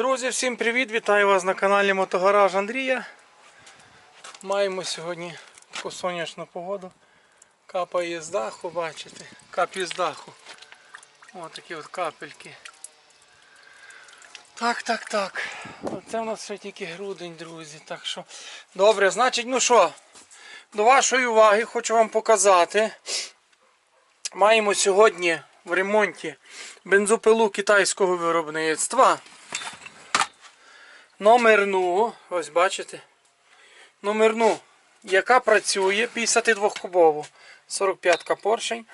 Друзі, всім привіт! Вітаю вас на каналі Мотогараж Андрія. Маємо сьогодні таку сонячну погоду. Капає з даху, бачите? Капі з даху. Ось такі от капельки. Так, так, так. Це в нас ще тільки грудень, друзі. Так що. Добре, значить, ну що, до вашої уваги хочу вам показати. Маємо сьогодні в ремонті бензопилу китайського виробництва. Номерну, ось бачите, номерну, яка працює 52 кубову, 45-ка поршень,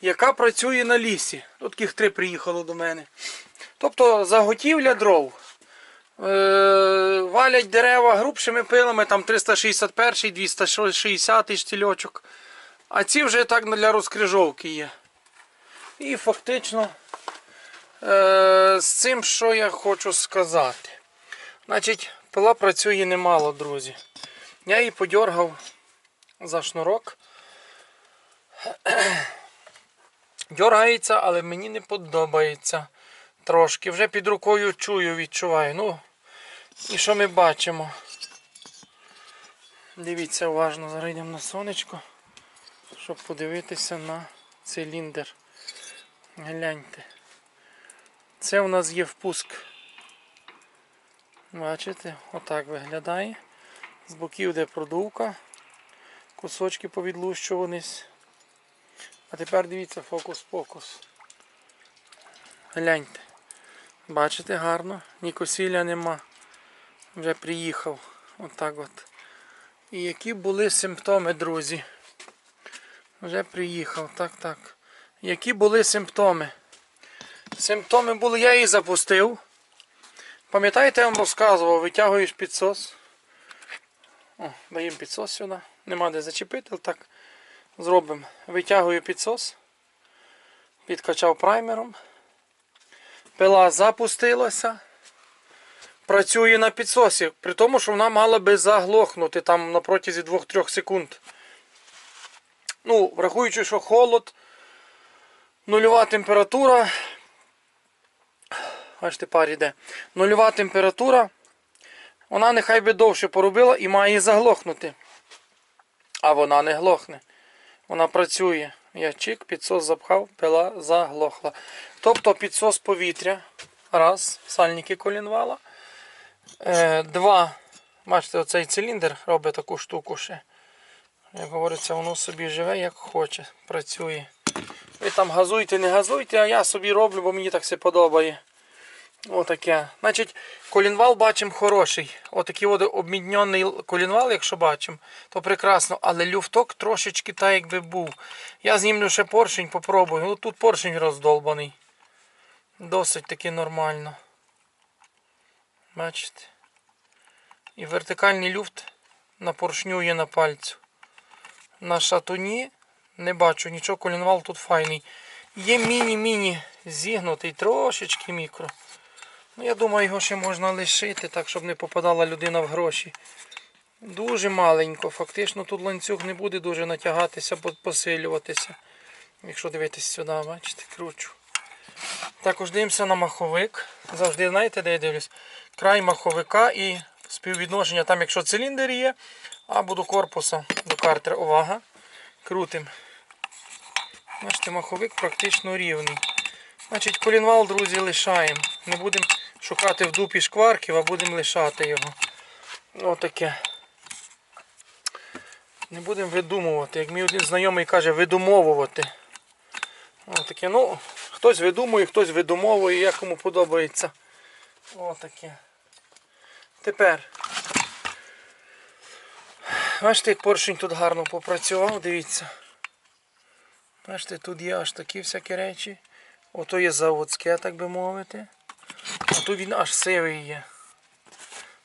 яка працює на лісі. Тут таких три приїхало до мене. Тобто заготівля дров. Е, валять дерева грубшими пилами, там 361, 260 штільочок. А ці вже так для розкрижовки є. І фактично е, з цим, що я хочу сказати. Значить, пила працює немало, друзі. Я її подергав за шнурок. Дергається, але мені не подобається. Трошки. Вже під рукою чую, відчуваю. Ну, і що ми бачимо? Дивіться уважно, зараз на сонечко, щоб подивитися на циліндр. Гляньте. Це у нас є впуск. Бачите, отак виглядає. З боків де продувка. Кусочки повідлущувались. А тепер дивіться фокус-покус. Гляньте. Бачите гарно, ні косілля нема. Вже приїхав. Отак от. І які були симптоми, друзі? Вже приїхав, так, так. Які були симптоми? Симптоми були, я її запустив. Пам'ятаєте, я вам розказував, витягуєш підсос. О, даємо підсос сюди. Нема де зачепити, але так зробимо. Витягую підсос. Підкачав праймером. Пила запустилася. Працює на підсосі. При тому, що вона мала би заглохнути там на протязі 2-3 секунд. Ну, врахуючи, що холод, нульова температура. Бачите, пар йде. Нульова температура. Вона нехай би довше поробила і має заглохнути. А вона не глохне. Вона працює. Я чик, підсос запхав, пила заглохла. Тобто підсос повітря. Раз, сальники колінвала. Е, два. Бачите, оцей циліндр робить таку штуку ще. Як говориться, воно собі живе як хоче, працює. Ви там газуйте, не газуйте, а я собі роблю, бо мені так все подобає. Отаке. Значить, колінвал бачимо хороший. Отакий от обміднений колінвал, якщо бачимо, то прекрасно. Але люфток трошечки так якби був. Я знімлю ще поршень, попробую. Ну тут поршень роздолбаний. Досить таки нормально. Бачите? І вертикальний люфт на поршню є на пальцю. На шатуні не бачу нічого, колінвал тут файний. Є міні-міні зігнутий, трошечки мікро. Ну, Я думаю, його ще можна лишити, так, щоб не попадала людина в гроші. Дуже маленько. Фактично тут ланцюг не буде дуже натягатися, посилюватися. Якщо дивитись сюди, бачите, кручу. Також дивимося на маховик. Завжди знаєте, де я дивлюсь? Край маховика і співвідношення, там якщо циліндр є, або до корпуса, до картера. Увага. Крутим. Бачите, маховик практично рівний. Значить, колінвал, друзі, лишаємо. Не будемо шукати в дупі шкварків, а будемо лишати його. Отаке. Не будемо видумувати. Як мій один знайомий каже, видумовувати. Отаке. Ну, хтось видумує, хтось видумовує, як кому подобається. Отаке. Тепер. Бачите, як поршень тут гарно попрацював, дивіться. Бачите, тут є аж такі всякі речі. Ото є заводське, так би мовити. А тут він аж сивий є.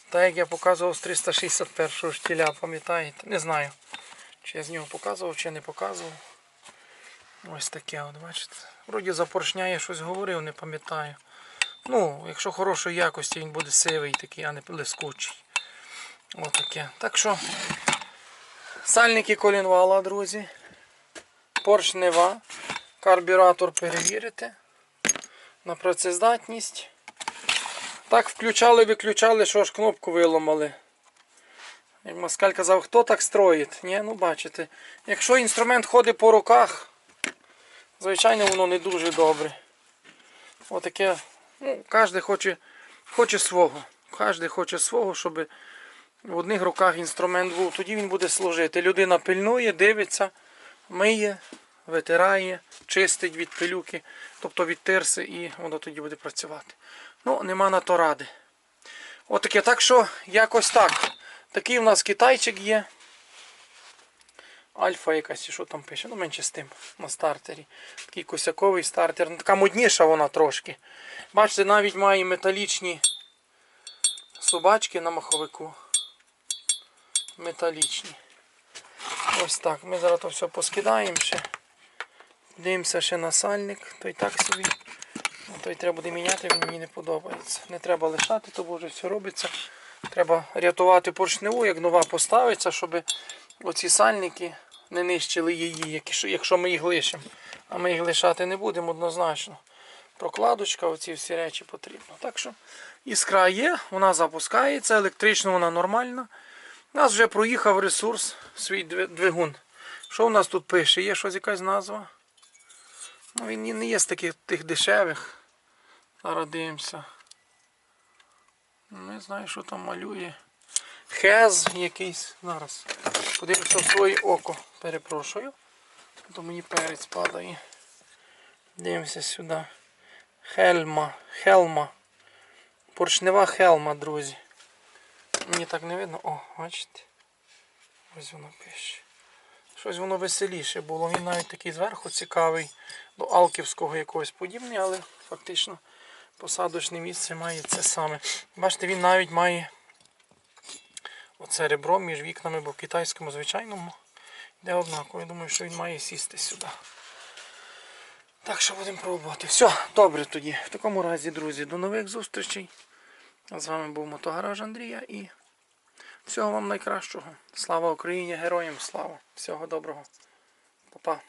Так як я показував з 361 штіля, пам'ятаєте? Не знаю, чи я з нього показував, чи не показував. Ось таке, от, бачите. Вроді за поршня я щось говорив, не пам'ятаю. Ну, якщо хорошої якості, він буде сивий такий, а не блискучий. Ось таке. Так що, сальники колінвала, друзі. Поршнева. Карбюратор перевірити на працездатність. Так включали, виключали, що аж кнопку виламали. Як Москаль казав, хто так строїть? Ні, ну бачите. Якщо інструмент ходить по руках, звичайно воно не дуже добре. Отаке, ну, кожен хоче, хоче свого. Кожен хоче свого, щоб в одних руках інструмент був, тоді він буде служити. Людина пильнує, дивиться, миє, витирає, чистить від пилюки, тобто від тирси, і воно тоді буде працювати. Ну, нема на то ради. Отаке, так що якось так. Такий у нас китайчик є. Альфа якась, чи що там пише, ну менше з тим на стартері. Такий косяковий стартер. Ну, така модніша вона трошки. Бачите, навіть має металічні собачки на маховику. Металічні. Ось так. Ми зараз то все поскидаємо ще. Дивимося ще на сальник. Той так собі. Ну, Той треба буде міняти, він мені не подобається. Не треба лишати, то вже все робиться. Треба рятувати поршневу, як нова поставиться, щоб оці сальники не нищили її, якщо- ми їх лишимо. А ми їх лишати не будемо однозначно. Прокладочка, оці всі речі потрібно. Так що іскра є, вона запускається, електрично вона нормальна. У нас вже проїхав ресурс, свій двигун. Що у нас тут пише? Є щось якась назва? Ну, він не є з таких тих дешевих. Зараз. Не знаю, що там малює. Хез якийсь. Зараз. Подивимося в своє око. Перепрошую. То мені перець падає. Дивимося сюди. Хельма. Хелма. Поршнева хелма, друзі. Мені так не видно. О, бачите? Ось воно пише. Щось воно веселіше було. Він навіть такий зверху цікавий. До Алківського якогось подібний, але фактично посадочне місце має це саме. Бачите, він навіть має оце ребро між вікнами, бо в китайському звичайному йде однаково. Я думаю, що він має сісти сюди. Так що будемо пробувати. Все, добре тоді. В такому разі, друзі, до нових зустрічей. З вами був Мотогараж Андрія і всього вам найкращого. Слава Україні, героям слава! Всього доброго. Па-па.